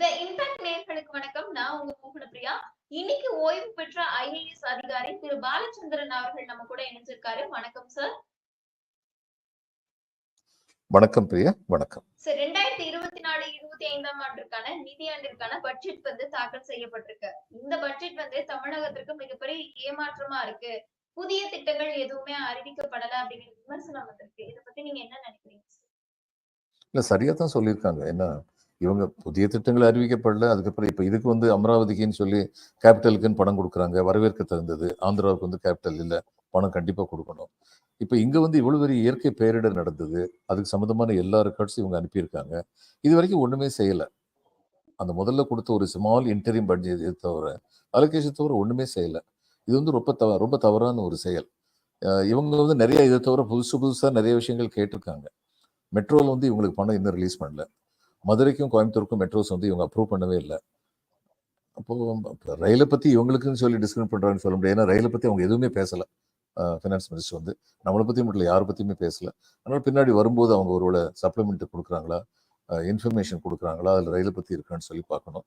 த impact நேயர்களுக்கு வணக்கம். நான் உங்க மோகனப்பிரியா இன்னைக்கு ஓய்வு பெற்ற ஐஏஎஸ் அதிகாரி திரு பாலச்சந்திரன் அவர்கள் நம்ம கூட இணைஞ்சிருக்காரு. வணக்கம் சார் வணக்கம் பிரியா. வணக்கம். சார் ரெண்டாயிரத்தி இருபத்தி நாலு இருபத்தி ஐந்தாம் ஆண்டிற்கான நிதியாண்டிற்கான பட்ஜெட் வந்து தாக்கல் செய்யப்பட்டிருக்கு. இந்த பட்ஜெட் வந்து தமிழகத்திற்கு மிகப்பெரிய ஏமாற்றமா இருக்கு. புதிய திட்டங்கள் எதுவுமே அறிவிக்கப்படல அப்படிங்கிற விமர்சனம் வந்திருக்கு. இதை பத்தி நீங்க என்ன நினைக்கிறீங்க? இல்ல சரியா தான் சொல்லியிருக்காங்க. என்ன இவங்க புதிய திட்டங்கள் அறிவிக்கப்படல. அதுக்கப்புறம் இப்போ இதுக்கு வந்து அமராவதிக்குன்னு சொல்லி கேபிட்டலுக்குன்னு பணம் கொடுக்குறாங்க. வரவேற்க தகுந்தது ஆந்திராவுக்கு வந்து கேபிட்டல் இல்லை. பணம் கண்டிப்பாக கொடுக்கணும். இப்போ இங்கே வந்து இவ்வளோ பெரிய இயற்கை பேரிடர் நடந்தது. அதுக்கு சம்மந்தமான எல்லா ரெக்கார்ட்ஸும் இவங்க அனுப்பியிருக்காங்க. இது வரைக்கும் ஒன்றுமே செய்யலை. அந்த முதல்ல கொடுத்த ஒரு ஸ்மால் இன்டரிம் பட்ஜெட் தவிர அலோகேஷன் தவிர ஒன்றுமே செய்யலை. இது வந்து ரொம்ப தவ ரொம்ப தவறான ஒரு செயல். இவங்க வந்து நிறைய இதை தவிர புதுசு புதுசாக நிறைய விஷயங்கள் கேட்டிருக்காங்க. மெட்ரோவில் வந்து இவங்களுக்கு பணம் இன்னும் ரிலீஸ் பண்ணல. மதுரைக்கும் கோயம்புத்தூருக்கும் மெட்ரோஸ் வந்து இவங்க அப்ரூவ் பண்ணவே இல்லை. அப்போ ரயிலை பற்றி இவங்களுக்குன்னு சொல்லி டிஸ்கிரிமினேட் பண்ணுறாங்கன்னு சொல்ல முடியாது. ஏன்னா ரயிலை பற்றி அவங்க எதுவுமே பேசலை. ஃபினான்ஸ் மினிஸ்டர் வந்து. நம்மளை பற்றி மட்டும் இல்லை யாரை பற்றியுமே பேசலை. அதனால் பின்னாடி வரும்போது அவங்க ஒருவேளை சப்ளிமெண்ட் கொடுக்குறாங்களா? இன்ஃபர்மேஷன் கொடுக்குறாங்களா? அதில் ரயிலை பற்றி இருக்கான்னு சொல்லி பார்க்கணும்.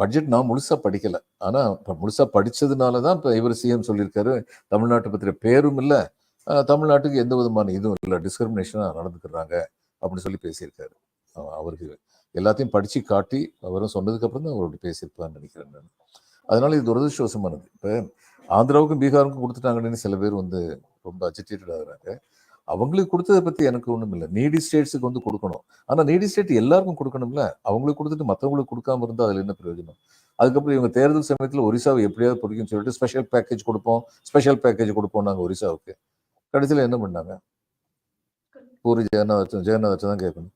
பட்ஜெட் நான் முழுசா படிக்கலை. ஆனால் இப்போ முழுசா படித்ததுனால தான் இப்போ இவர் சிஎம் சொல்லியிருக்காரு. தமிழ்நாட்டை பற்றிய பேரும் இல்லை. தமிழ்நாட்டுக்கு எந்த விதமான இதுவும் இல்லை. டிஸ்கிரிமினேஷனாக நடந்துக்கிறாங்க அப்படின்னு சொல்லி பேசியிருக்காரு. அவருக்கு எல்லாத்தையும் படிச்சு காட்டி அவரும் சொன்னதுக்கு அப்புறம் தான் அவரோட பேசியிருப்பான்னு நினைக்கிறேன் நான். அதனால இது துரதிருஷ்டவசமானது. இப்போ ஆந்திராவுக்கும் பீகாருக்கும் கொடுத்துட்டாங்கன்னு சில பேர் வந்து ரொம்ப அஜிடேட்டட் ஆகுறாங்க. அவங்களுக்கு கொடுத்ததை பத்தி எனக்கு ஒண்ணும் இல்லை. நீடி ஸ்டேட்ஸுக்கு வந்து கொடுக்கணும். ஆனா நீடி ஸ்டேட் எல்லாருக்கும் கொடுக்கணும்ல. அவங்களுக்கு கொடுத்துட்டு மற்றவங்களுக்கு கொடுக்காம இருந்தா அதுல என்ன பிரயோஜனம்? அதுக்கப்புறம் இவங்க தேர்தல் சமயத்துல ஒரிசாவை எப்படியாவது பிடிக்கும்னு சொல்லிட்டு ஸ்பெஷல் பேக்கேஜ் கொடுப்போம் ஸ்பெஷல் பேக்கேஜ் கொடுப்போம் நாங்க ஒரிசாவுக்கு. கடைசியில என்ன பண்ணாங்க? பூரி ஜெகநாத் ஜெகநாத் தான் கேட்கணும்.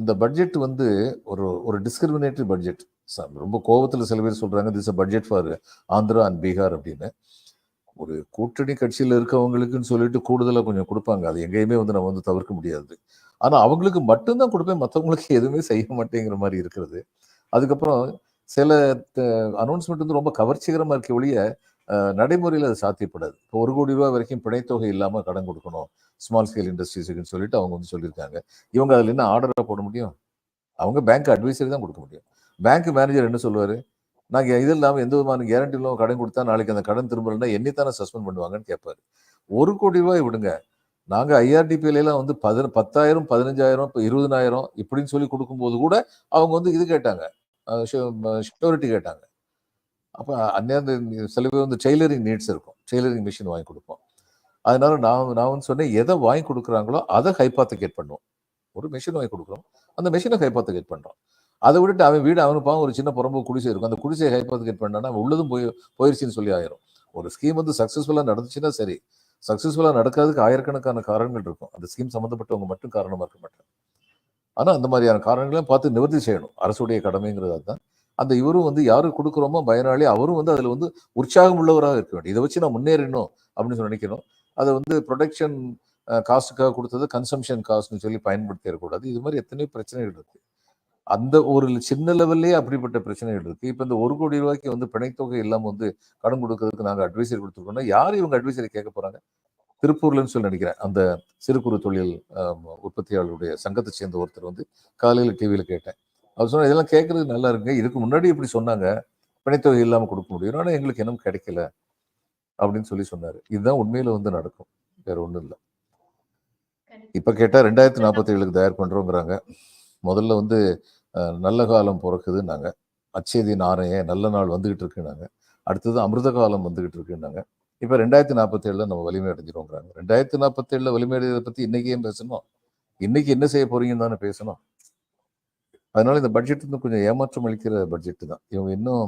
இந்த பட்ஜெட் வந்து ஒரு ஒரு டிஸ்கிரிமினேட்டரி பட்ஜெட் ரொம்ப கோபத்தில் சில பேர் சொல்கிறாங்க this a budget for Andhra and Bihar அப்படின்னு. ஒரு கூட்டணி கட்சியில் இருக்கவங்களுக்குன்னு சொல்லிட்டு கூடுதலாக கொஞ்சம் கொடுப்பாங்க. அது எங்கேயுமே வந்து நம்ம வந்து தவிர்க்க முடியாது. ஆனால் அவங்களுக்கு மட்டும்தான் கொடுப்பேன். மற்றவங்களுக்கு எதுவுமே செய்ய மாட்டேங்கிற மாதிரி இருக்கிறது. அதுக்கப்புறம் சில அனௌன்ஸ்மெண்ட் வந்து ரொம்ப கவர்ச்சிகரமாக இருக்க ஒழிய நடைமுறையில் அது சாத்தியப்படாது. இப்போ ஒரு கோடி ரூபாய் வரைக்கும் பிணைத்தொகை இல்லாமல் கடன் கொடுக்கணும் ஸ்மால் ஸ்கேல் இண்டஸ்ட்ரீஸுக்குன்னு சொல்லிட்டு அவங்க வந்து சொல்லியிருக்காங்க. இவங்க அதில் என்ன ஆர்டராக போட முடியும்? அவங்க பேங்க் அட்வைசரி தான் கொடுக்க முடியும். பேங்க் மேனேஜர் என்ன சொல்லுவார்? நாங்கள் இது இல்லாமல் எந்த விதமான கேரண்டி இல்லாமல் கடன் கொடுத்தா நாளைக்கு அந்த கடன் திரும்பலைன்னா என்னைத்தானே சஸ்பெண்ட் பண்ணுவாங்கன்னு கேட்பார் ஒரு கோடி ரூபாய் விடுங்க. நாங்கள் ஐஆர்டிபிஎல் வந்து பதின பத்தாயிரம் பதினஞ்சாயிரம் இப்போ இருபதனாயிரம் இப்படின்னு சொல்லி கொடுக்கும்போது கூட அவங்க வந்து இது கேட்டாங்க. ஷூரிட்டி கேட்டாங்க. அப்போ அந்நேரம் சில பேர் வந்து டெய்லரிங் நீட்ஸ் இருக்கும். டெய்லரிங் மிஷின் வாங்கி கொடுப்போம். அதனால நான் நான் வந்து சொன்னேன் எதை வாங்கி கொடுக்குறாங்களோ அதை ஹைபாத்திகேட் பண்ணுவோம். ஒரு மிஷின் வாங்கி கொடுக்குறோம். அந்த மிஷினை ஹைபாத்திகேட் பண்ணுறோம் அதை விட்டுட்டு அவன் வீடு அவனு ஒரு சின்ன புறம்பு குடிசை இருக்கும். அந்த குடிசையை ஹைபாத்திகேட் பண்ணான்னா உள்ளதும் போய் போயிருச்சுன்னு சொல்லி ஆயிரும். ஒரு ஸ்கீம் வந்து சக்ஸஸ்ஃபுல்லாக நடந்துச்சுன்னா சரி. சக்ஸஸ்ஃபுல்லாக நடக்கிறதுக்கு ஆயிரக்கணக்கான காரணங்கள் இருக்கும். அந்த ஸ்கீம் சம்மந்தப்பட்டவங்க மட்டும் காரணமாக இருக்க மாட்டாங்க. ஆனால் அந்த மாதிரியான காரணங்களையும் பார்த்து நிவர்த்தி செய்யணும். அரசுடைய கடமைங்கிறது அதுதான். அந்த இவரும் வந்து யாருக்கு கொடுக்குறோமோ பயனாளி அவரும் வந்து அதில் வந்து உற்சாகம் உள்ளவராக இருக்க வேண்டும். இதை வச்சு நான் முன்னேறணும் அப்படின்னு சொல்லி நினைக்கணும் அதை வந்து ப்ரொடக்ஷன் காஸ்ட்டுக்காக கொடுத்தது கன்சம்ஷன் காஸ்ட்னு சொல்லி பயன்படுத்திடக்கூடாது. இது மாதிரி எத்தனையோ பிரச்சனைகள் இருக்கு. அந்த ஒரு சின்ன லெவல்லே அப்படிப்பட்ட பிரச்சனைகள் இருக்கு. இப்போ இந்த ஒரு கோடி ரூபாய்க்கு வந்து பிணைத்தொகை இல்லாமல் வந்து கடன் கொடுக்கறதுக்கு நாங்கள் அட்வைசரி கொடுத்துருக்கோம்னா யார் இவங்க அட்வைசரி கேட்க போறாங்க? திருப்பூர்லன்னு சொல்லி நினைக்கிறேன். அந்த சிறு குறு தொழில் உற்பத்தியாளருடைய சங்கத்தை சேர்ந்த ஒருத்தர் வந்து காலையில் டிவியில் கேட்டேன். அவர் சொன்னா இதெல்லாம் கேட்கறது நல்லா இருக்குங்க. இதுக்கு முன்னாடி இப்படி சொன்னாங்க. பிணைத்தொகை இல்லாம கொடுக்க முடியும். ஆனால் எங்களுக்கு இன்னும் கிடைக்கல. அப்படின்னு சொல்லி சொன்னாரு. இதுதான் உண்மையில வந்து நடக்கும். வேற ஒண்ணும் இல்லை. இப்ப கேட்டா ரெண்டாயிரத்தி நாற்பத்தி ஏழுக்கு தயார் பண்றோங்கிறாங்க. முதல்ல வந்து நல்ல காலம் பிறக்குதுன்னாங்க. அச்சேதி நாரைய நல்ல நாள் வந்துகிட்டு இருக்குன்னாங்க. அடுத்தது அமிர்த காலம் வந்துகிட்டு இருக்குன்னாங்க. இப்ப ரெண்டாயிரத்தி நாற்பத்தி ஏழுல நம்ம வலிமை அடைஞ்சிருவோங்கிறாங்க. ரெண்டாயிரத்தி நாற்பத்தி ஏழுல வலிமை அடைறதை பத்தி இன்னைக்கு ஏன் பேசணும்? இன்னைக்கு என்ன செய்ய போறீங்கன்னு தானே பேசணும். அதனால இந்த பட்ஜெட் வந்து கொஞ்சம் ஏமாற்றம் அளிக்கிற பட்ஜெட் தான். இவங்க இன்னும்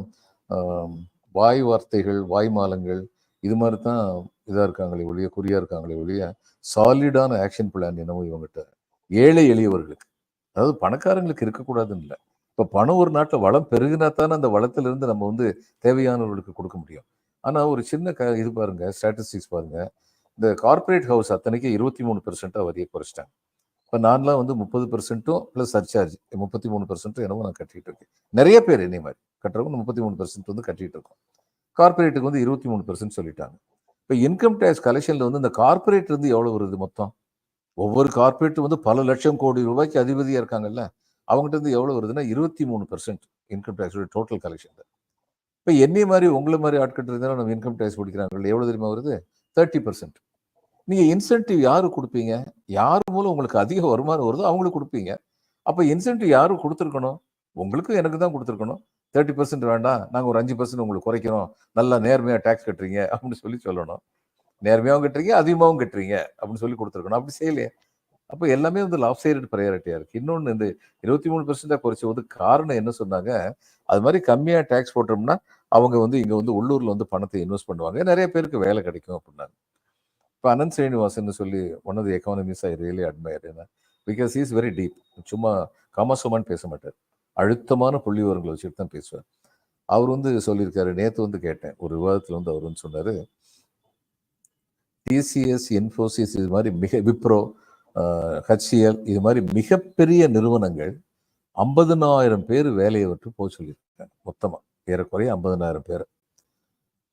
வாய் வார்த்தைகள் வாய் மாலங்கள் இது மாதிரி தான் இதாக இருக்காங்களே ஒழிய குறியா இருக்காங்களே ஒழிய சாலிடான ஆக்ஷன் பிளான் என்னமோ இவங்ககிட்ட. ஏழை எளியவர்களுக்கு. அதாவது பணக்காரங்களுக்கு இருக்கக்கூடாதுன்னு இல்லை. இப்போ பணம் ஒரு நாட்டில் வளம் பெருகினா தானே அந்த வளத்துல இருந்து நம்ம வந்து தேவையானவர்களுக்கு கொடுக்க முடியும். ஆனா ஒரு சின்ன க இது பாருங்க ஸ்டாட்டிஸ்டிக்ஸ் பாருங்க. இந்த கார்ப்பரேட் ஹவுஸ் அத்தனைக்கு இருபத்தி மூணு பெர்சென்ட்டாக வரியை குறைச்சிட்டாங்க. இப்போ நான்லாம் வந்து முப்பது பெர்சென்ட்டும் ப்ளஸ் சர்சார்ஜ் முப்பத்தி மூணு பெர்சென்ட்டும் என்னவோ நான் கட்டிகிட்டு இருக்கேன் நிறைய பேர் என்னை மாதிரி கட்டுறவங்க முப்பத்தி மூணு பெர்சென்ட் வந்து கட்டிகிட்டு இருக்கோம் கார்ப்பரேட்டுக்கு வந்து இருபத்தி மூணு பெர்சென்ட் சொல்லிட்டாங்க. இப்போ இன்கம் டேக்ஸ் கலெக்ஷனில் வந்து இந்த கார்பரேட் இருந்து எவ்வளோ வருது மொத்தம்? ஒவ்வொரு கார்பரேட்டும் வந்து பல லட்சம் கோடி ரூபாய்க்கு அதிபதியாக இருக்காங்கல்ல? அவங்ககிட்ட இருந்து எவ்வளோ வருதுன்னா இருபத்தி மூணு percent income tax total collection இப்போ என்னைய மாதிரி உங்களை மாதிரி ஆட்கிட்ட இருந்தாலும் நம்ம இன்கம் டேக்ஸ் பிடிக்கிறாங்க. எவ்வளோ தெரியுமா வருது? தேர்ட்டி பர்சன்ட் நீங்கள் இன்சென்டிவ் யாரு கொடுப்பீங்க? யார் மூலம் உங்களுக்கு அதிக வருமானம் வருதோ அவங்களுக்கு கொடுப்பீங்க. அப்போ இன்சென்டிவ் யாரும் கொடுத்துருக்கணும்? உங்களுக்கும் எனக்கு தான் கொடுத்துருக்கணும். தேர்ட்டி பர்சன்ட் வேண்டாம். நாங்கள் ஒரு அஞ்சு பர்சன்ட் உங்களுக்கு குறைக்கிறோம். நல்லா நேர்மையாக டேக்ஸ் கட்டுறீங்க அப்படின்னு சொல்லி சொல்லணும். நேர்மையாகவும் கட்டுறீங்க அதிகமாகவும் கட்டுறீங்க அப்படின்னு சொல்லி கொடுத்துருக்கணும். அப்படி செய்யலையே. அப்போ எல்லாமே வந்து லாப் சைடு ப்ரையாரிட்டியாக இருக்குது இன்னொன்று இந்த இருபத்தி மூணு பர்சன்டாக குறைச்ச போது காரணம் என்ன சொன்னாங்க? அது மாதிரி கம்மியாக டேக்ஸ் போட்டோம்னா அவங்க வந்து இங்கே வந்து உள்ளூரில் வந்து பணத்தை இன்வெஸ்ட் பண்ணுவாங்க. நிறைய பேருக்கு வேலை கிடைக்கும் அப்படின்னாங்க. இப்போ அனந்த் ஸ்ரீனிவாசன் சொல்லி one of the economists I really admire ஏன்னா பிகாஸ் இஸ் வெரி டீப் சும்மா காமசோமான்னு பேச மாட்டார். அழுத்தமான புள்ளி விவரங்களை வச்சுட்டு தான் பேசுவார். அவர் வந்து சொல்லியிருக்காரு நேற்று வந்து கேட்டேன். ஒரு விவாதத்தில் வந்து அவர் வந்து சொன்னார் டிசிஎஸ் இன்ஃபோசிஸ் இது மாதிரி மிக விப்ரோ ஹச்சிஎல் இது மாதிரி மிகப்பெரிய நிறுவனங்கள் ஐம்பதுனாயிரம் பேர் வேலையை விட்டு போக சொல்லியிருக்காங்க. மொத்தமாக ஏறக்குறைய ஐம்பதுனாயிரம் பேர்.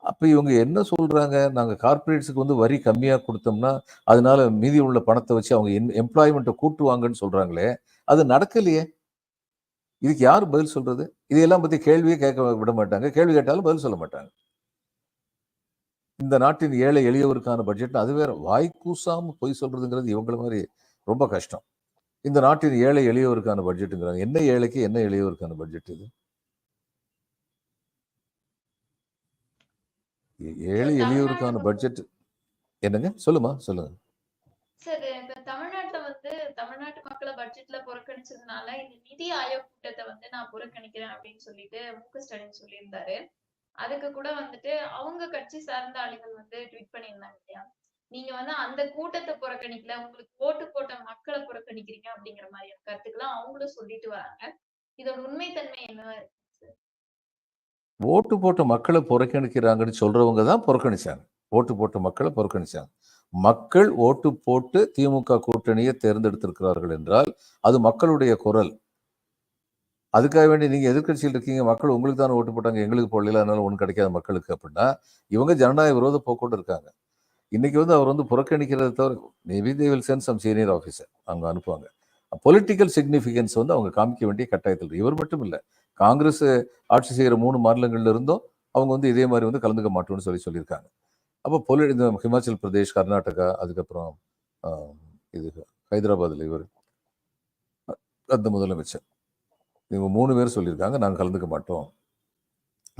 அப்போ இவங்க என்ன சொல்கிறாங்க நாங்கள் கார்பரேட்ஸுக்கு வந்து வரி கம்மியாக கொடுத்தோம்னா அதனால மீதி உள்ள பணத்தை வச்சு அவங்க எம்ப்ளாய்மெண்ட்டை கூட்டுவாங்கன்னு சொல்கிறாங்களே அது நடக்கலையே. இதுக்கு யார் பதில் சொல்கிறது இதையெல்லாம் பற்றி கேள்வியே கேட்க விட மாட்டாங்க. கேள்வி கேட்டாலும் பதில் சொல்ல மாட்டாங்க. இந்த நாட்டின் ஏழை எளியவருக்கான பட்ஜெட் அது வேற. வாய் பொய் சொல்றதுங்கிறது இவங்கள மாதிரி ரொம்ப கஷ்டம். இந்த நாட்டின் ஏழை எளியவருக்கான பட்ஜெட்டுங்கிறாங்க என்ன ஏழைக்கு என்ன எளியவருக்கான பட்ஜெட் இது? ஏழை எளியவருக்கான பட்ஜெட் என்னங்க? சொல்லுமா சொல்லுங்க. சார் இப்ப தமிழ்நாட்டுல வந்து தமிழ்நாட்டு மக்களை பட்ஜெட்ல புறக்கணிச்சதுனால இந்த நிதி ஆயோக் கூட்டத்தை வந்து நான் புறக்கணிக்கிறேன் அப்படின்னு சொல்லிட்டு மு ஸ்டாலின் சொல்லியிருந்தாரு. அதுக்கு கூட வந்துட்டு அவங்க கட்சி சார்ந்த ஆளுகள் வந்து ட்வீட் பண்ணியிருந்தாங்க இல்லையா? நீங்க வந்து அந்த கூட்டத்தை புறக்கணிக்கல உங்களுக்கு ஓட்டு போட்ட மக்களை புறக்கணிக்கிறீங்க அப்படிங்கிற மாதிரியான கருத்துக்கெல்லாம் அவங்களும் சொல்லிட்டு வராங்க. இதோட உண்மைத்தன்மை என்ன ஓட்டு போட்ட மக்களை புறக்கணிக்கிறாங்கன்னு சொல்றவங்க தான் புறக்கணிச்சாங்க. ஓட்டு போட்ட மக்களை புறக்கணிச்சாங்க. மக்கள் ஓட்டு போட்டு திமுக கூட்டணியை தேர்ந்தெடுத்திருக்கிறார்கள் என்றால் அது மக்களுடைய குரல். அதுக்காக வேண்டி நீங்கள் எதிர்க்கட்சியில் இருக்கீங்க மக்கள் உங்களுக்கு தானே ஓட்டு போட்டாங்க எங்களுக்கு போடல அதனால ஒன்றும் கிடைக்காத மக்களுக்கு அப்படின்னா இவங்க ஜனநாயக விரோத போக்கோடு இருக்காங்க. இன்னைக்கு வந்து அவர் வந்து புறக்கணிக்கிறத தவிர maybe they will send some senior officer அவங்க அனுப்புவாங்க. பொலிட்டிக்கல் சிக்னிஃபிகன்ஸ் வந்து அவங்க காமிக்க வேண்டிய கட்டாயத்தில் இவர் மட்டும் இல்லை காங்கிரஸ் ஆட்சி செய்கிற மூணு மாநிலங்கள்ல இருந்தும் அவங்க வந்து இதே மாதிரி வந்து கலந்துக்க மாட்டோம்னு சொல்லி சொல்லியிருக்காங்க. அப்போ பொலி இந்த ஹிமாச்சல் பிரதேஷ் கர்நாடகா அதுக்கப்புறம் இது ஹைதராபாத்தில் இவர். அந்த முதலமைச்சர். இவங்க மூணு பேர் சொல்லியிருக்காங்க நாங்கள் கலந்துக்க மாட்டோம்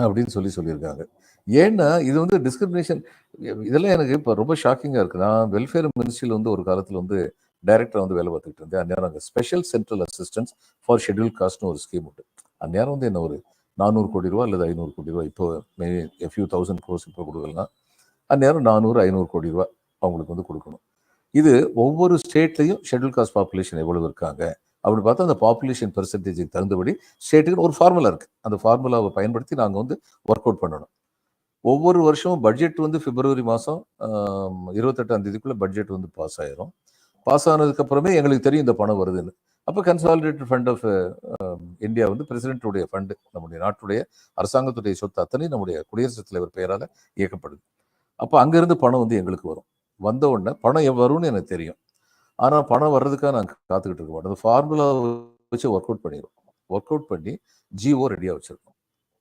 அப்படின்னு சொல்லி சொல்லியிருக்காங்க. ஏன்னா இது வந்து டிஸ்கிரிமினேஷன் இதெல்லாம் எனக்கு இப்போ ரொம்ப ஷாக்கிங்காக இருக்குது நான் வெல்ஃபேர் மினிஸ்ட்ரியில் வந்து ஒரு காலத்தில் வந்து டைரக்டர் வந்து வேலை பார்த்துக்கிட்டு இருந்தேன். அந்நேரம் அங்கே special central assistance for schedule காஸ்ட்னு ஒரு ஸ்கீம் உண்டு. அந்நேரம் வந்து என்ன ஒரு நானூறு கோடி ரூபா அல்லது ஐநூறு கோடி ரூபா இப்போ மேபி ஃபியூ தௌசண்ட் க்ரோஸ் இப்போ கொடுக்கலாம் அந்நேரம் நானூறு ஐநூறு கோடி ரூபா அவங்களுக்கு வந்து கொடுக்கணும். இது ஒவ்வொரு ஸ்டேட்லையும் ஷெட்யூல் காஸ்ட் பாப்புலேஷன் எவ்வளவு இருக்காங்க அப்படின்னு பார்த்தா அந்த பாப்புலேஷன் பெர்சன்டேஜுக்கு தகுந்தபடி ஸ்டேட்டுக்கு ஒரு ஃபார்முலா இருக்குது அந்த ஃபார்முலாவை பயன்படுத்தி நாங்கள் வந்து ஒர்க் அவுட் பண்ணணும். ஒவ்வொரு வருஷமும் பட்ஜெட் வந்து பிப்ரவரி மாதம் இருபத்தெட்டாம் தேதிக்குள்ளே பட்ஜெட் வந்து பாஸ் ஆயிரும். பாஸ் ஆனதுக்கப்புறமே எங்களுக்கு தெரியும் இந்த பணம் வருதுன்னு. அப்போ கன்சாலிடேட்டட் ஃபண்ட் ஆஃப் இந்தியா வந்து பிரசிடென்ட்டுடைய ஃபண்டு நம்முடைய நாட்டுடைய அரசாங்கத்துடைய சொத்து அத்தனை நம்முடைய குடியரசுத் தலைவர் பெயரால் இயக்கப்படுது. அப்போ அங்கேருந்து பணம் வந்து எங்களுக்கு வரும். வந்த உடனே பணம் வரும்னு எனக்கு தெரியும். ஆனால் பணம் வர்றதுக்காக நாங்கள் காத்துக்கிட்டு இருக்க மாட்டோம் அந்த ஃபார்முலா வச்சு ஒர்க் அவுட் பண்ணிடுவோம் ஒர்க் அவுட் பண்ணி ஜிஓ ரெடியாக வச்சுருக்கோம்.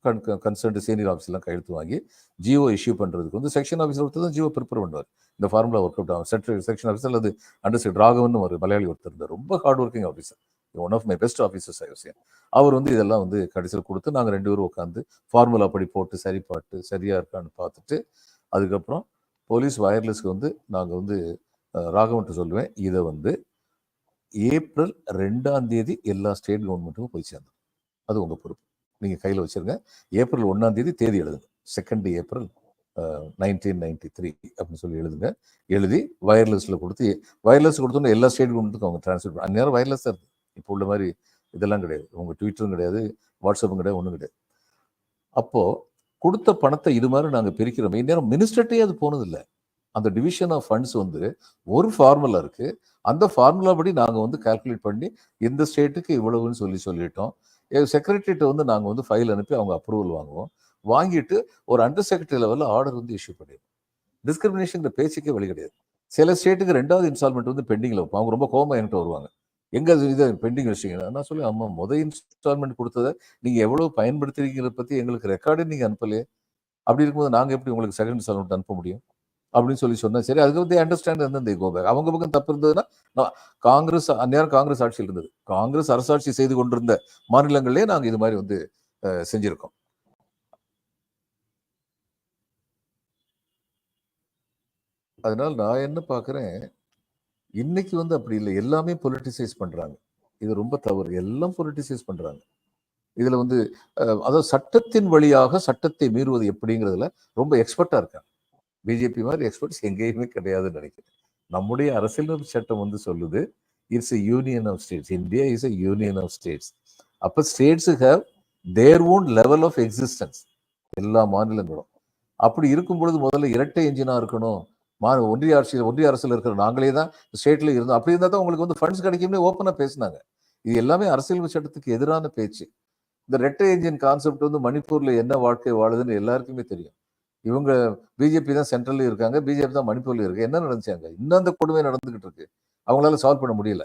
கன் கன்சர்ன்டு சீனியர் ஆஃபீஸ்லாம் கையெழுத்து வாங்கி ஜியோ இஷ்யூ பண்ணுறதுக்கு வந்து செக்ஷன் ஆஃபீஸர் ஒருத்தர் தான் ஜியோ ப்ரிப்பேர் பண்ணுவார். இந்த ஃபார்முலா ஒர்க் அவுட் ஆகும். செக்ஷன் செக்ஷன் ஆஃபீஸர் அல்லது அண்டர் செக்ட் ராகவன் ஒரு மலையாளி ஒருத்தர் இருந்தார். ரொம்ப hard working officer one of my best officers ஐவசியன் அவர் வந்து இதெல்லாம் வந்து கடைசியில் கொடுத்து நாங்கள் ரெண்டு பேரும் உட்காந்து ஃபார்முலா படி போட்டு சரி பாட்டு சரியாக இருக்கான்னு பார்த்துட்டு அதுக்கப்புறம் போலீஸ் வயர்லெஸ்க்கு வந்து நாங்கள் வந்து ராகவன்ட்டு சொல்லுவேன். இதை வந்து ஏப்ரல் ரெண்டாம் தேதி எல்லா ஸ்டேட் கவர்மெண்ட்டுக்கும் போய் சேர்ந்தோம். அது உங்கள் பொறுப்பு. நீங்கள் கையில் வச்சுருங்க. ஏப்ரல் ஒன்றாம் தேதி தேதி எழுதுங்க. Second April nineteen ninety three அப்படின்னு சொல்லி எழுதுங்க. எழுதி வயர்லெஸில் கொடுத்து வயர்லெஸ் கொடுத்தோன்னே எல்லா ஸ்டேட் கவர்மெண்ட்டுக்கும் அவங்க ட்ரான்ஸ்ஃபர் பண்ண அந்நேரம் வயர்லெஸ் தான் இருக்குது இப்போ உள்ள மாதிரி இதெல்லாம் கிடையாது. உங்கள் ட்விட்டரும் கிடையாது வாட்ஸ்அப்பும் கிடையாது ஒன்றும் கிடையாது. அப்போது கொடுத்த பணத்தை இது மாதிரி நாங்கள் பிரிக்கிறோம் இந்நேரம் மினிஸ்டர்ட்டே அது போனதில்லை. அந்த டிவிஷன் ஆஃப் ஃபண்ட்ஸ் வந்து ஒரு ஃபார்முலா இருக்குது அந்த ஃபார்முலா படி நாங்கள் வந்து கால்குலேட் பண்ணி இந்த ஸ்டேட்டுக்கு இவ்வளவுன்னு சொல்லி சொல்லிட்டோம். செக்ரட்டரிட்ட வந்து நாங்கள் வந்து ஃபைல் அனுப்பி அவங்க அப்ரூவல் வாங்குவோம். வாங்கிட்டு ஒரு அண்டர் செக்ரட்டரி லெவலில் ஆர்டர் வந்து இஷ்யூ பண்ணிடுவோம். டிஸ்கிரிமினேஷன் பேச்சுக்கே வழி கிடையாது. சில ஸ்டேட்டுக்கு ரெண்டாவது இன்ஸ்டால்மெண்ட் வந்து பெண்டிங்கில் வைப்போம். அவங்க ரொம்ப கோமா என்கிட்ட வருவாங்க. எங்க அது இதை பெண்டிங் வச்சிங்கன்னா நான் சொல்லி அம்மா முதல் இன்ஸ்டால்மெண்ட் கொடுத்ததை நீங்க எவ்வளவு பயன்படுத்துறீங்கிறத பத்தி எங்களுக்கு ரெக்கார்டே நீங்க அனுப்பலையே. அப்படி இருக்கும்போது நாங்க எப்படி உங்களுக்கு செகண்ட் இன்ஸ்டால்மெண்ட் அனுப்ப முடியும்? அப்படின்னு சொல்லி சொன்னா சரி அதுக்கு வந்து அண்டர்ஸ்டாண்ட் வந்து கோபேக் அவங்க பக்கம் தப்பு இருந்ததுன்னா காங்கிரஸ் அந்நேரம் காங்கிரஸ் ஆட்சியில் இருந்தது. காங்கிரஸ் அரசாட்சி செய்து கொண்டிருந்த மாநிலங்களே நாங்க இது மாதிரி வந்து அஹ், செஞ்சிருக்கோம். அதனால நான் என்ன பார்க்குறேன் இன்னைக்கு வந்து அப்படி இல்லை. எல்லாமே பொலிட்டிசைஸ் பண்றாங்க. இது ரொம்ப தவறு. எல்லாம் பொலிட்டிசைஸ் பண்றாங்க. இதுல வந்து அதாவது சட்டத்தின் வழியாக சட்டத்தை மீறுவது எப்படிங்கிறதுல ரொம்ப எக்ஸ்பர்ட்டாக இருக்காங்க. பிஜேபி மாதிரி எக்ஸ்பர்ட்ஸ் எங்கேயுமே கிடையாதுன்னு நினைக்கிறேன். நம்முடைய அரசியலமைப்பு சட்டம் வந்து சொல்லுது it's a union of states India is a union of states அப்போ states have their own level of existence எல்லா மாநிலங்களும். அப்படி இருக்கும் பொழுது முதல்ல இரட்டை என்ஜினா இருக்கணும். மா ஒன்றிய அரசியல் ஒன்றிய அரசில் இருக்கிற நாங்களே தான் ஸ்டேட்ல இருந்தோம். அப்படி இருந்தால் தான் உங்களுக்கு வந்து ஃபண்ட்ஸ் கிடைக்கும்னு ஓப்பனாக பேசினாங்க. இது எல்லாமே அரசியல் சட்டத்துக்கு எதிரான பேச்சு. இந்த ரெட்டை என்ஜின் கான்செப்ட் வந்து மணிப்பூர்ல என்ன வாழ்க்கை வாழுதுன்னு எல்லாருக்குமே தெரியும். இவங்க பிஜேபி தான் சென்ட்ரல்லையும் இருக்காங்க பிஜேபி தான் மணிப்பூர்ல இருக்கு. என்ன நடந்துச்சாங்க இன்னும் அந்த கொடுமை நடந்துகிட்டு இருக்கு. அவங்களால சால்வ் பண்ண முடியல.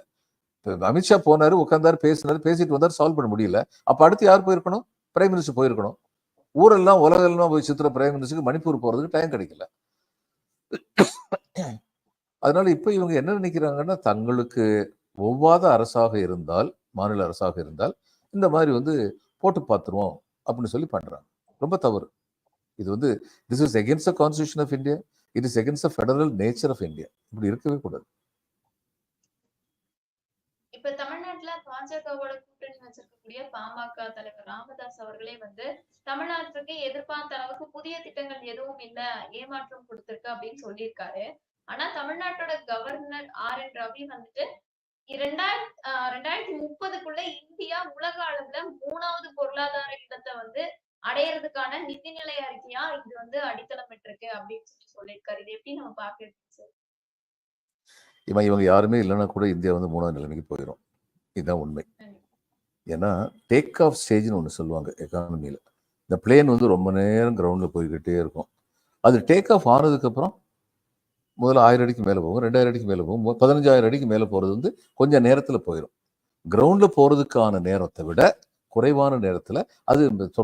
இப்போ அமித்ஷா போனாரு உட்காந்தாரு பேசினாரு பேசிட்டு வந்தாரு சால்வ் பண்ண முடியல. அப்ப அடுத்து யார் போயிருக்கணும்? பிரைம் மினிஸ்டர் போயிருக்கணும். ஊரெல்லாம் உலகெல்லாம் போய் சுத்துற பிரைம் மினிஸ்டருக்கு மணிப்பூர் போறதுக்கு டைம் கிடைக்கல. அதனால இப்ப இவங்க என்ன நினைக்கிறாங்கன்னா தங்களுக்கு ஒவ்வாத அரசாக இருந்தால் மாநில அரசாக இருந்தால் இந்த மாதிரி வந்து போட்டு பார்த்துருவோம் அப்படின்னு சொல்லி பண்றாங்க. ரொம்ப தவறு. இது வந்து this is against the constitution of India it is against the federal nature of India இப்படி இருக்கவே கூடாது. இப்ப தமிழ்நாட்டுல பாஜகவோட கூட்டணி வச்சிருக்கக்கூடிய பாமக தலைவர் ராமதாஸ் அவர்களே வந்து தமிழ்நாட்டுக்கு எதிர்பார்த்த அளவுக்கு புதிய திட்டங்கள் எதுவும் இல்ல ஏமாற்றம் கொடுத்திருக்கு அப்படின்னு சொல்லியிருக்காரு. ஆனா தமிழ்நாட்டோட கவர்னர் ஆர் என் ரவி வந்துட்டு இரண்டாயிரத்தி ரெண்டாயிரத்தி முப்பதுக்குள்ள இந்தியா உலக அளவுல மூணாவது பொருளாதார இடத்தை வந்து அடையறதுக்கான நிதிநிலை அறிக்கையா இது வந்து அடித்தளமிட்டிருக்கு அப்படின்னு சொல்லி சொல்லியிருக்காரு. இது எப்படி நம்ம பாக்குறது சார்? இவன் இவங்க யாருமே இல்லைன்னா கூட இந்தியா வந்து மூணாவது நிலைமைக்கு போயிடும் இதுதான் உண்மை. ஏன்னா டேக் ஆஃப் ஸ்டேஜ்னு ஒன்று சொல்லுவாங்க எக்கானமியில் இந்த பிளேன் வந்து ரொம்ப நேரம் கிரவுண்டில் போய்கிட்டே இருக்கும். அது டேக் ஆஃப் ஆனதுக்கப்புறம் முதல்ல ஆயிரம் அடிக்கு மேலே போகும் ரெண்டாயிரம் அடிக்கு மேலே போகும் பதினஞ்சாயிரம் அடிக்கு மேலே போகிறது வந்து கொஞ்சம் நேரத்தில் போயிடும் கிரவுண்டில் போகிறதுக்கான நேரத்தை விட குறைவான நேரத்தில் அது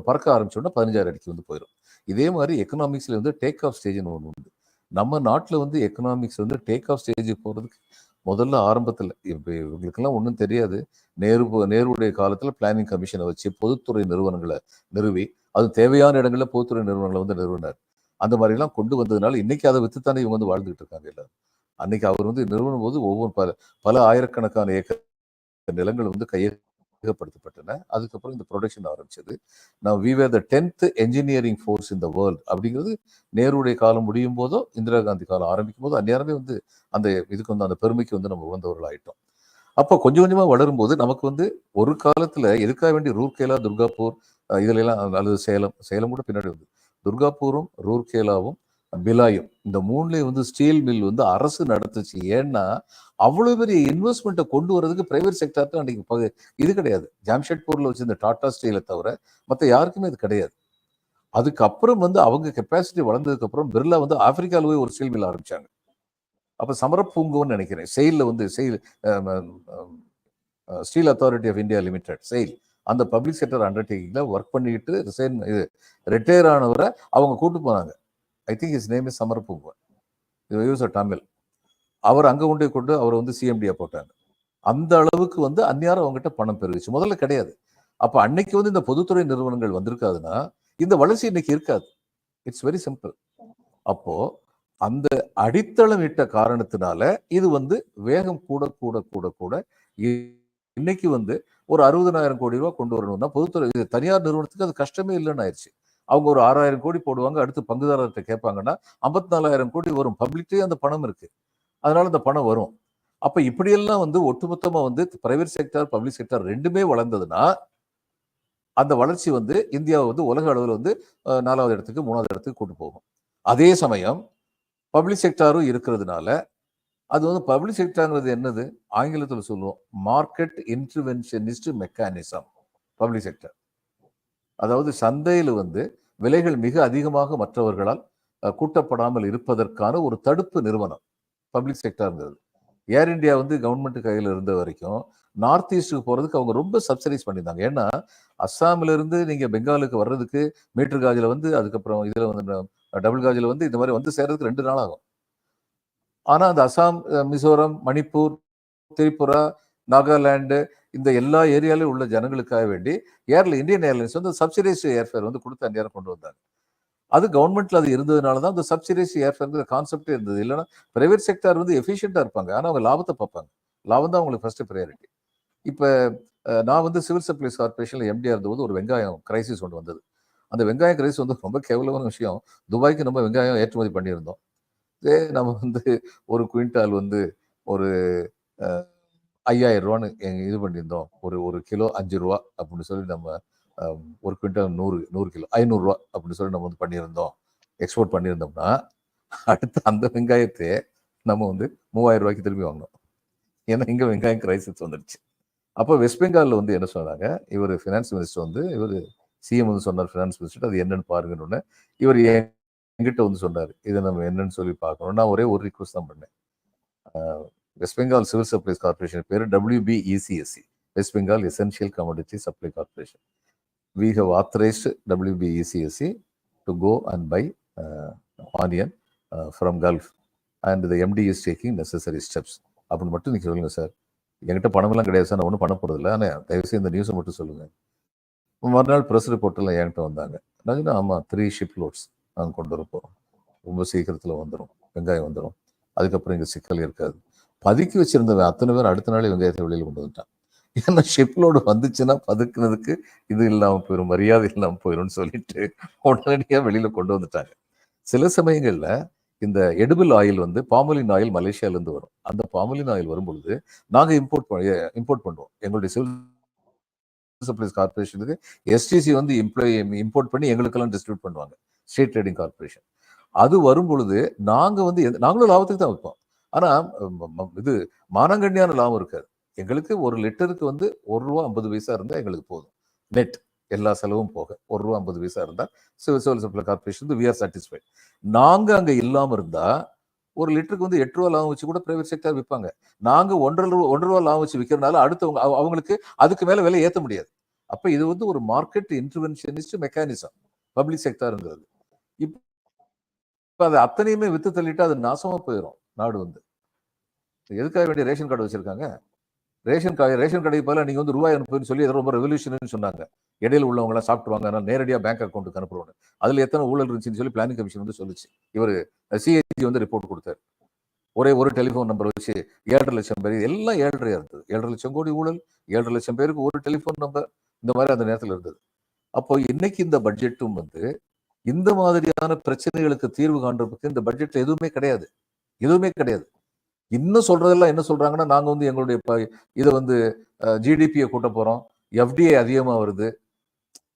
பறக்க ஆரம்பிச்சோன்னா பதினஞ்சாயிரம் அடிக்கு வந்து போயிடும் இதே மாதிரி எக்கனாமிக்ஸில் வந்து டேக் ஆஃப் ஸ்டேஜ்னு ஒன்று உண்டு. நம்ம நாட்டில் வந்து எக்கனாமிக்ஸ் வந்து டேக் ஆஃப் ஸ்டேஜுக்கு போகிறதுக்கு முதல்ல ஆரம்பத்தில் இப்போ இவங்களுக்கெல்லாம் ஒன்றும் தெரியாது. நேரு நேருடைய காலத்தில் பிளானிங் கமிஷனை வச்சு பொதுத்துறை நிறுவனங்களை நிறுவி அது தேவையான இடங்களில் பொதுத்துறை நிறுவனங்களை வந்து நிறுவினார். அந்த மாதிரிலாம் கொண்டு வந்ததுனால இன்னைக்கு அதை வித்துத்தானே இவங்க வந்து வாழ்ந்துகிட்டு இருக்காங்க எல்லாரும். அன்னைக்கு அவர் வந்து நிறுவனம் போது ஒவ்வொரு பல பல ஆயிரக்கணக்கான ஏக்கர் நிலங்கள் வந்து கையகப்படுத்தப்பட்டன அதுக்கப்புறம் இந்த ப்ரொடக்ஷன் ஆரம்பிச்சது. நான் we were the tenth engineering force in the world அப்படிங்கிறது நேருடைய காலம் முடியும் போதோ இந்திரா காந்தி காலம் ஆரம்பிக்கும் போதோ அந்நேரமே வந்து அந்த இதுக்கு வந்து அந்த பெருமைக்கு வந்து நம்ம உகந்தவர்கள் ஆயிட்டோம் அப்போ கொஞ்சம் கொஞ்சமாக வளரும்போது நமக்கு வந்து ஒரு காலத்தில் எதுக்காக வேண்டிய ரூர்கேலா துர்காப்பூர் அஹ் எல்லாம் அல்லது சேலம் சேலம் கூட பின்னாடி வந்து துர்காப்பூரும் ரூர்கேலாவும் பிலாயும். இந்த மூணுலேயும் வந்து ஸ்டீல் மில் வந்து அரசு நடத்துச்சு. ஏன்னா அவ்வளோ பெரிய இன்வெஸ்ட்மெண்ட்டை கொண்டு வரதுக்கு பிரைவேட் செக்டர் தான் அன்னைக்கு பகு- இது கிடையாது. ஜாம்ஷேட்பூரில் வச்சு இந்த டாடா ஸ்டீலை தவிர மற்ற யாருக்குமே இது கிடையாது. அதுக்கப்புறம் வந்து அவங்க கெப்பாசிட்டி வளர்ந்ததுக்கப்புறம் பிர்லா வந்து ஆப்பிரிக்காவில் போய் ஒரு ஸ்டீல் மில் ஆரம்பித்தாங்க அப்போ சமரப்பூங்குன்னு நினைக்கிறேன். செயலில் வந்து செயல் steel authority of India limited செயல் அந்த பப்ளிக் செக்டர் அண்டர்டேக்கிங்கில் ஒர்க் பண்ணிக்கிட்டு ரிசைன் இது ரிட்டையர் ஆனவரை அவங்க கூட்டு போனாங்க. I think is name is சமர்பூங்குவன் இது யூஸ் தமிழ் அவர் அங்கே கொண்டு கொண்டு அவர் வந்து சிஎம்டியாக போட்டாங்க. அந்த அளவுக்கு வந்து அந்நியாரம் அவங்ககிட்ட பணம் பெருகிச்சு முதல்ல கிடையாது. அப்போ அன்னைக்கு வந்து இந்த பொதுத்துறை நிறுவனங்கள் வந்திருக்காதுன்னா இந்த வளர்ச்சி இன்னைக்கு இருக்காது. இட்ஸ் வெரி சிம்பிள் அப்போ அந்த அடித்தளம் இட்ட காரணத்தினால இது வந்து வேகம் கூட கூட கூட கூட இ- இன்னைக்கு வந்து ஒரு அறுபதனாயிரம் கோடி ரூபா கொண்டு வரணும்னா பொதுத்துறை இது தனியார் நிறுவனத்துக்கு அது கஷ்டமே இல்லைன்னு ஆயிடுச்சு. அவங்க ஒரு ஆறாயிரம் கோடி போடுவாங்க அடுத்து பங்குதாரர்கிட்ட கேட்பாங்கன்னா ஐம்பத்தி நாலாயிரம் கோடி வரும். பப்ளிக்லேயே அந்த பணம் இருக்கு. அதனால அந்த பணம் வரும். அப்ப இப்படியெல்லாம் வந்து ஒட்டுமொத்தமா வந்து பிரைவேட் செக்டர் பப்ளிக் செக்டர் ரெண்டுமே வளர்ந்ததுன்னா அந்த வளர்ச்சி வந்து இந்தியாவை வந்து உலக அளவில் வந்து நாலாவது இடத்துக்கு மூணாவது இடத்துக்கு கூட்டு போகும். அதே சமயம் பப்ளிக் செக்டாரும் இருக்கிறதுனால அது வந்து பப்ளிக் செக்டார்ங்கிறது என்னது? ஆங்கிலத்தில் சொல்லுவோம் market interventionist mechanism public sector அதாவது சந்தையில் வந்து விலைகள் மிக அதிகமாக மற்றவர்களால் கூட்டப்படாமல் இருப்பதற்கான ஒரு தடுப்பு நிறுவனம் பப்ளிக் செக்டார் இருந்தது ஏர் இந்தியா வந்து கவர்மெண்ட் கையில் இருந்த வரைக்கும் நார்த் ஈஸ்ட்டுக்கு போகிறதுக்கு அவங்க ரொம்ப சப்சிடைஸ் பண்ணியிருந்தாங்க. ஏன்னா அஸ்ஸாமிலிருந்து நீங்கள் பெங்காலுக்கு வர்றதுக்கு மீட்டர் காஜில் வந்து அதுக்கப்புறம் இதில் வந்து டபுள் காஜில் வந்து இந்த மாதிரி வந்து சேர்றதுக்கு ரெண்டு நாள் ஆகும். ஆனால் அந்த அசாம் மிசோரம் மணிப்பூர் திரிபுரா நாகாலாண்டு இந்த எல்லா ஏரியாலையும் உள்ள ஜனங்களுக்காக வேண்டி ஏர்ல இந்தியன் ஏர்லைன்ஸ் வந்து சப்சிடைஸ் ஏர்ஃபேர் வந்து கொடுத்து அந்நேரம் கொண்டு வந்தாங்க. அது கவர்மெண்ட்ல அது இருந்ததுனால தான் அந்த சப்சிடைஸ் ஏர்ஃபேர்ங்கிற கான்செப்டே இருந்தது. இல்லைன்னா பிரைவேட் செக்டார் வந்து எஃபிஷியண்டாக இருப்பாங்க. ஆனால் அவங்க லாபத்தை பார்ப்பாங்க. லாபம் தான் அவங்களுக்கு ஃபர்ஸ்ட் ப்ரையாரிட்டி இப்போ நான் வந்து சிவில் சப்ளைஸ் கார்பரேஷன்ல எம்டிஆர் இருந்தபோது ஒரு வெங்காயம் கிரைசிஸ் ஒன்று வந்தது. அந்த வெங்காயம் கிரைஸ் வந்து ரொம்ப கேவலமான விஷயம். துபாய்க்கு நம்ம வெங்காயம் ஏற்றுமதி பண்ணியிருந்தோம். இதே நம்ம வந்து ஒரு குவிண்டால் வந்து ஒரு ஐயாயிரம் ரூபான்னு இது பண்ணியிருந்தோம். ஒரு ஒரு கிலோ அஞ்சு ரூபா அப்படின்னு சொல்லி நம்ம ஒரு குவிண்டல் நூறு நூறு கிலோ ஐநூறுரூவா அப்படின்னு சொல்லி நம்ம வந்து பண்ணியிருந்தோம். எக்ஸ்போர்ட் பண்ணியிருந்தோம்னா அடுத்து அந்த வெங்காயத்தை நம்ம வந்து மூவாயிரம் ரூபாய்க்கு திரும்பி வாங்கினோம். ஏன்னா இங்கே வெங்காயம் கிரைசிஸ் வந்துடுச்சு அப்போ வெஸ்ட் பெங்காலில் வந்து என்ன சொன்னாங்க? இவர் ஃபினான்ஸ் மினிஸ்டர் வந்து இவர் சிஎம் வந்து சொன்னார் ஃபினான்ஸ் மினிஸ்டர் அது என்னன்னு பாருங்கன்னு இவர் என்கிட்ட வந்து சொன்னார். இதை நம்ம என்னன்னு சொல்லி பார்க்கணும். நான் ஒரே ஒரு ரிக்வஸ்ட் தான் பண்ணேன். West Bengal civil supplies corporation பேர் WBECSC West Bengal essential commodity supply corporation we have authorized WBECSC to go and buy onion from Gulf and the MD is taking necessary steps அப்படின்னு மட்டும் நீங்கள் சொல்லுங்கள் sir என்கிட்ட பணமெல்லாம் கிடையாது sir நான் ஒன்றும் பண்ண போகிறதில்ல ஆனால் தயவுசெய்து இந்த நியூஸை மட்டும் சொல்லுங்கள் மறுநாள் ப்ரெஸ் ரிப்போர்ட்டெல்லாம் என்கிட்ட வந்தாங்க. நான் ஆமாம் த்ரீ ஷிப் லோட்ஸ் நாங்கள் கொண்டு வரப்போம் ரொம்ப சீக்கிரத்தில் வந்துடும் வெங்காயம் வந்துடும் அதுக்கப்புறம் இங்கே சிக்கல் இருக்காது. பதுக்கி வச்சிருந்தவன் அத்தனை பேர் அடுத்த நாளே வெங்காயத்தை வெளியில் கொண்டு வந்துட்டான். ஏன்னா ஷிப்லோடு வந்துச்சுன்னா பதுக்குனதுக்கு இது இல்லாமல் போயிடும் மரியாதை இல்லாமல் போயிடும்னு சொல்லிட்டு உடனடியாக வெளியில் கொண்டு வந்துட்டாங்க. சில சமயங்களில் இந்த எடுபில் ஆயில் வந்து பாமலின் ஆயில் மலேசியால இருந்து வரும். அந்த பாமலின் ஆயில் வரும்பொழுது நாங்கள் இம்போர்ட் இம்போர்ட் பண்ணுவோம் எங்களுடைய சிவில் சப்ளைஸ் கார்பரேஷனுக்கு எஸ்டிசி வந்து இம்ப்ளாயி இம்போர்ட் பண்ணி எங்களுக்கெல்லாம் டிஸ்ட்ரிபியூட் பண்ணுவாங்க. ஸ்டேட் ட்ரேடிங் கார்பரேஷன் அது வரும் பொழுது வந்து நாங்களும் லாபத்துக்கு தான் வைப்போம் ஆனால் இது மானங்கண்ணியான லாபம் இருக்காது. எங்களுக்கு ஒரு லிட்டருக்கு வந்து ஒரு ரூபா ஐம்பது பைசா இருந்தால் எங்களுக்கு போதும். நெட் எல்லா செலவும் போக ஒரு ரூபா ஐம்பது பைசா இருந்தால் civil civil supply corporation we are satisfied நாங்கள் அங்கே இல்லாமல் இருந்தால் ஒரு லிட்டருக்கு வந்து எட்டு ரூபா லாபம் வச்சு கூட பிரைவேட் செக்டர் விற்பாங்க நாங்கள் ஒன்றரை ரூபா ஒன்றரை ரூபா லாபம் வச்சு விற்கிறனால அடுத்தவங்க அவங்களுக்கு அதுக்கு மேலே விலை ஏற்ற முடியாது. அப்போ இது வந்து ஒரு மார்க்கெட் இன்டர்வென்ஷனிஸ்ட் மெக்கானிசம் பப்ளிக் செக்டர்ங்கிறது இப்போ அதை அத்தனையுமே வித்து தள்ளிட்டு அது நாசமாக போயிடும் நாடு வந்து. எதுக்காக வேண்டிய ரேஷன் கார்டு வச்சிருக்காங்க? ரேஷன் கார்டு ரேஷன் கடைக்கு பதிலாக நீங்க வந்து ரூபாய் அனுப்புன்னு சொல்லி ரொம்ப ரெவல்யூஷன் சொன்னாங்க. இடையில் உள்ளவங்களாம் எல்லாம் சாப்பிட்டுருவாங்க நேரடியாக பேங்க் அக்கௌண்ட்டுக்கு அனுப்புறோன்னு அதுல எத்தனை ஊழல் இருந்துச்சுன்னு சொல்லி பிளானிங் கமிஷன் வந்து சொல்லிச்சு. இவர் சிஐஜி வந்து ரிப்போர்ட் கொடுத்தாரு. ஒரே ஒரு டெலிஃபோன் நம்பர் வச்சு ஏழரை லட்சம் பேர் எல்லாம் ஏழரை இருந்தது. ஏழரை லட்சம் கோடி ஊழல் ஏழரை லட்சம் பேருக்கு ஒரு டெலிஃபோன் நம்பர் இந்த மாதிரி அந்த நேரத்தில் இருந்தது. அப்போ இன்னைக்கு இந்த பட்ஜெட்டும் வந்து இந்த மாதிரியான பிரச்சனைகளுக்கு தீர்வு காண்றதுக்கு இந்த பட்ஜெட்ல எதுவுமே கிடையாது. எதுவுமே கிடையாது. இன்னும் சொல்றதெல்லாம் என்ன சொல்றாங்கன்னா நாங்க வந்து எங்களுடைய இதை வந்து ஜிடிபியை கூட்ட போறோம். எஃப்டிஐ அதிகமா வருது.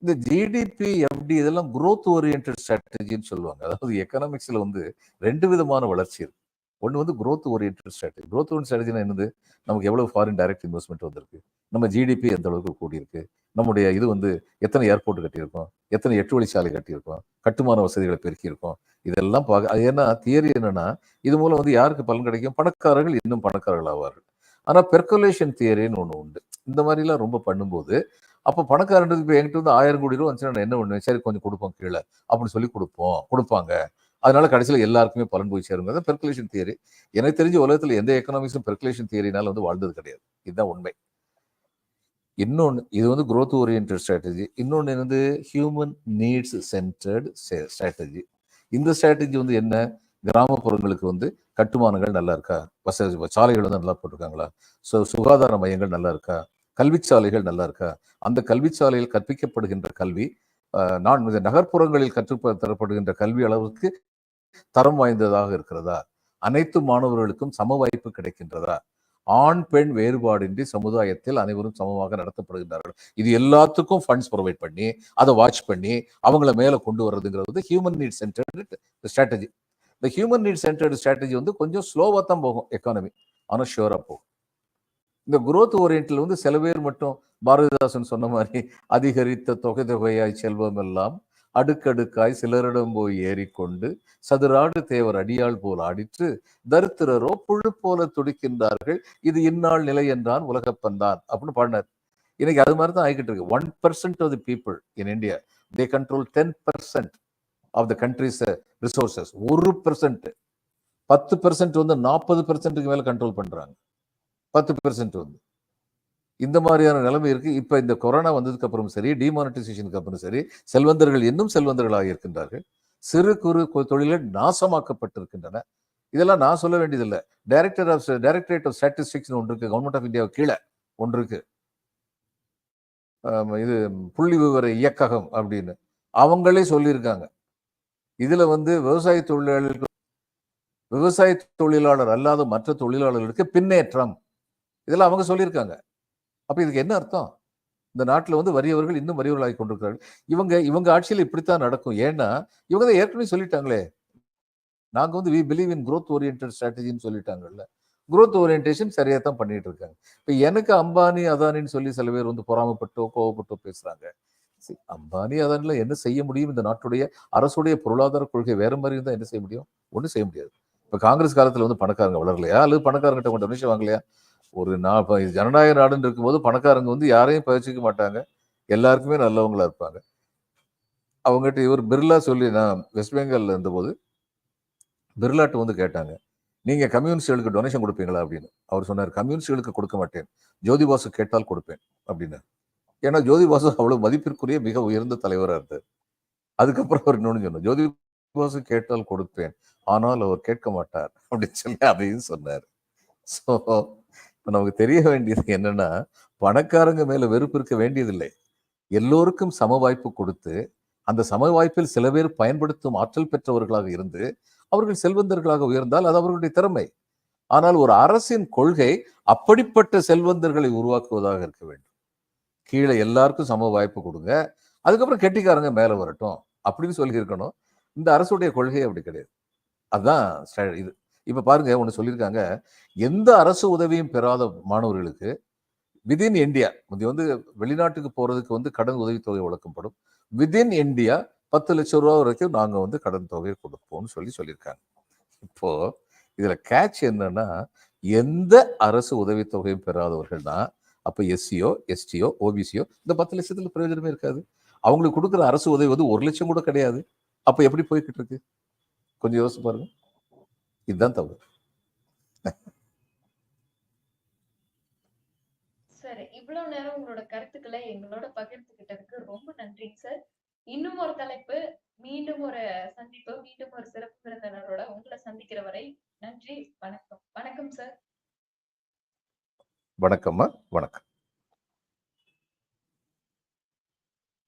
இந்த ஜிடிபி எஃப்டி இதெல்லாம் குரோத் ஓரியன்ட் ஸ்ட்ராட்டஜின்னு சொல்லுவாங்க. அதாவது எக்கனாமிக்ஸ்ல வந்து ரெண்டு விதமான வளர்ச்சி இருக்கு. ஒன்று வந்து growth orient strategy growth orient ஸ்ட்ராட்டஜினா என்னது? நமக்கு எவ்வளவு ஃபாரின் டைரக்ட் இன்வெஸ்ட்மெண்ட் வந்திருக்கு? நம்ம ஜிடிபி எந்த அளவுக்கு கூடியிருக்கு? நம்முடைய இது வந்து எத்தனை ஏர்போர்ட் கட்டியிருக்கோம் எத்தனை எட்டு வழிச்சாலை கட்டியிருக்கோம் கட்டுமான வசதிகளை பெருக்கியிருக்கோம் இதெல்லாம் பார்க்க அது ஏன்னா தியரி என்னன்னா இது மூலம் வந்து யாருக்கு பலன் கிடைக்கும்? பணக்காரர்கள் இன்னும் பணக்காரர்கள் ஆவார்கள். ஆனால் பெர்குலேஷன் தியரின்னு ஒன்று உண்டு. இந்த மாதிரிலாம் ரொம்ப பண்ணும்போது அப்போ பணக்காரன்றது இப்போ என்கிட்ட வந்து ஆயிரம் கோடி ரூபா வந்துச்சுன்னா நான் என்ன பண்ணுவேன்? சரி கொஞ்சம் கொடுப்போம் கீழே அப்படின்னு சொல்லி கொடுப்போம் கொடுப்பாங்க. அதனால கடைசியில் எல்லாருக்குமே பலன் போய் சேருங்க பெர்குலேஷன் தியரி எனக்கு தெரிஞ்ச உலகத்தில் எந்த எக்கனாமிக்ஸும் பெர்குலேஷன் தியரினால வந்து வாழ்ந்தது கிடையாது. இதுதான் உண்மை. இன்னொன்று இது வந்து குரோத் ஓரியன்ட் ஸ்ட்ராட்டஜி இன்னொன்று வந்து ஹியூமன் நீட்ஸ் சென்டர்டு ஸ்ட்ராட்டஜி இந்த ஸ்ட்ராட்டஜி வந்து என்ன? கிராமப்புறங்களுக்கு வந்து கட்டுமானங்கள் நல்லா இருக்கா? வசதி சாலைகள் வந்து நல்லா போட்டிருக்காங்களா? ஸோ சுகாதார மையங்கள் நல்லா இருக்கா? கல்விச்சாலைகள் நல்லா இருக்கா? அந்த கல்விச்சாலையில் கற்பிக்கப்படுகின்ற கல்வி நான் இந்த நகர்ப்புறங்களில் கற்று தரப்படுகின்ற கல்வி அளவுக்கு தரம் வாய்ந்ததாக இருக்கிறதா? அனைத்து மாணவர்களுக்கும் சம வாய்ப்பு கிடைக்கின்றதா? ஆண் பெண் வேறுபாடின்றி சமுதாயத்தில் அனைவரும் சமமாக நடத்தப்படுகின்றார்கள். இது எல்லாத்துக்கும் ஃபண்ட்ஸ் ப்ரொவைட் பண்ணி அதை வாட்ச் பண்ணி அவங்கள மேலே கொண்டு வர்றதுங்கிறது வந்து ஹியூமன் நீட் சென்டர்டு ஸ்ட்ராட்டஜி இந்த ஹியூமன் நீட் சென்டர்டு ஸ்ட்ராட்டஜி வந்து கொஞ்சம் ஸ்லோவாக தான் போகும் எக்கானமி ஆனால் ஷியூராக போகும். இந்த குரோத் ஓரியன்டில் வந்து சில பேர் மட்டும் பாரதிதாசன் சொன்ன மாதிரி அதிகரித்த தொகை தொகையாய் செல்வம் எல்லாம் அடுக்கடுக்காய் சிலரிடம் போய் ஏறிக்கொண்டு சதுராடு தேவர் அடியாள் போல் ஆடிற்று தரித்திரரோ புழு போல துடிக்கின்றார்கள் இது இந்நாள் நிலை என்றான் உலகப்பந்தான் அப்படின்னு பாடினார். இன்னைக்கு அது மாதிரி தான் ஆகிக்கிட்டு இருக்கு. One percent of the people in India they control ten percent of the country's resources ஒரு பெர்சன்ட் பத்து பெர்சன்ட் வந்து நாற்பது பெர்சன்ட்டுக்கு மேல கண்ட்ரோல் பண்றாங்க. பத்து பெர்சன்ட் வந்து. இந்த மாதிரியான நிலைமை இருக்கு. இப்போ இந்த கொரோனா வந்ததுக்கு அப்புறம் சரி டிமானிட்டைசேஷனுக்கு அப்புறம் சரி செல்வந்தர்கள் இன்னும் செல்வந்தர்களாக இருக்கின்றார்கள். சிறு குறு தொழிலில் நாசமாக்கப்பட்டிருக்கின்றன. இதெல்லாம் நான் சொல்ல வேண்டியதில்லை. Director of directorate of statistics ஒன்று இருக்கு. கவர்மெண்ட் ஆஃப் இந்தியாவுக்கு கீழே ஒன்று இருக்கு. இது புள்ளி விவர இயக்ககம் அப்படின்னு. அவங்களே சொல்லியிருக்காங்க. இதுல வந்து விவசாய தொழிலாளர்கள் விவசாய தொழிலாளர் அல்லாத மற்ற தொழிலாளர்களுக்கு பின்னேற்றம். இதெல்லாம் அவங்க சொல்லியிருக்காங்க. அப்போ இதுக்கு என்ன அர்த்தம்? இந்த நாட்டுல வந்து வறியவர்கள் இன்னும் வறியவர்களாகி கொண்டிருக்கிறார்கள். இவங்க இவங்க ஆட்சியில் இப்படித்தான் நடக்கும். ஏன்னா இவங்க தான் ஏற்கனவே சொல்லிட்டாங்களே. நாங்க வந்து we believe in growth orient ஸ்ட்ராட்டஜின்னு சொல்லிட்டாங்கல்ல. குரோத் ஓரியன்டேஷன் சரியாக தான் பண்ணிட்டு இருக்காங்க. இப்ப எனக்கு அம்பானி அதானின்னு சொல்லி சில பேர் வந்து பொறாமப்பட்டோ கோவப்பட்டோ பேசுறாங்க. சரி, அம்பானி அதானில் என்ன செய்ய முடியும்? இந்த நாட்டுடைய அரசுடைய பொருளாதார கொள்கை வேற மாதிரி இருந்தால் என்ன செய்ய முடியும்? ஒன்றும் செய்ய முடியாது. இப்ப காங்கிரஸ் காலத்துல வந்து பணக்காரங்க வளரலையா? அல்லது பணக்காரங்கிட்ட கொஞ்சம் டொனேஷன் வாங்கலையா? ஒரு நா ஜனநாயக நாடுன்னு இருக்கும்போது பணக்காரங்க வந்து யாரையும் பயிற்சிக்க மாட்டாங்க. எல்லாருக்குமே நல்லவங்களா இருப்பாங்க. அவங்ககிட்ட இவர் பிர்லா சொல்லி நான் வெஸ்ட் பெங்காலில் இருந்தபோது பிர்லாட்டு வந்து கேட்டாங்க நீங்க கம்யூனிஸ்டுகளுக்கு டொனேஷன் கொடுப்பீங்களா? அப்படின்னு. அவர் சொன்னார் கம்யூனிஸ்டுகளுக்கு கொடுக்க மாட்டேன். ஜோதிபாசு கேட்டால் கொடுப்பேன். அப்படின்னு. ஏன்னா ஜோதிபாசு அவ்வளோ அவ்வளவு மதிப்பிற்குரிய மிக உயர்ந்த தலைவரா இருந்தார். அதுக்கப்புறம் அவர் இன்னொன்று சொன்னார் ஜோதிபாசு கேட்டால் கொடுப்பேன் ஆனால் அவர் கேட்க மாட்டார். அப்படின்னு சொல்லி அதையும் சொன்னார். ஸோ இப்போ நமக்கு தெரிய வேண்டியது என்னன்னா பணக்காரங்க மேல வெறுப்பு இருக்க வேண்டியதில்லை. எல்லோருக்கும் சம வாய்ப்பு கொடுத்து அந்த சம வாய்ப்பில் சில பேர் பயன்படுத்தும் ஆற்றல் பெற்றவர்களாக இருந்து அவர்கள் செல்வந்தர்களாக உயர்ந்தால் அது அவர்களுடைய திறமை. ஆனால் ஒரு அரசின் கொள்கை அப்படிப்பட்ட செல்வந்தர்களை உருவாக்குவதாக இருக்க வேண்டும். கீழே எல்லாருக்கும் சம வாய்ப்பு கொடுங்க. அதுக்கப்புறம் கெட்டிக்காரங்க மேலே வரட்டும் அப்படின்னு சொல்லியிருக்கணும். இந்த அரசுடைய கொள்கை அப்படி கிடையாது. அதுதான் இது இப்போ பாருங்க ஒன்று சொல்லியிருக்காங்க. எந்த அரசு உதவியும் பெறாத மாணவர்களுக்கு விதின் இந்தியா இது வந்து வெளிநாட்டுக்கு போகிறதுக்கு வந்து கடன் உதவித்தொகை வழங்கப்படும். விதின் இந்தியா பத்து லட்சம் ரூபா வரைக்கும் நாங்கள் வந்து கடன் தொகையை கொடுப்போம்னு சொல்லி சொல்லியிருக்காங்க. இப்போ இதில் கேட்ச் என்னன்னா எந்த அரசு உதவித்தொகையும் பெறாதவர்கள்னா அப்போ எஸ்சியோ எஸ்டியோ ஓபிசியோ இந்த பத்து லட்சத்தில் பிரயோஜனமே இருக்காது. அவங்களுக்கு கொடுக்குற அரசு உதவி வந்து ஒரு லட்சம் கூட கிடையாது. அப்போ எப்படி போய்கிட்டு இருக்கு? கொஞ்சம் யோசிச்சு பாருங்கள் இதுதான் தவறு சார் இவ்வளவு நேரம் உங்களோட கருத்துக்களை எங்களோட பகிர்ந்துகிட்டதுக்கு ரொம்ப நன்றிங்க சார். இன்னும் ஒரு தலைப்பு மீண்டும் ஒரு சந்திப்பு மீண்டும் ஒரு சிறப்பு விருந்தினரோட உங்களை சந்திக்கிற வரை நன்றி வணக்கம். வணக்கம் சார். வணக்கம்மா வணக்கம்.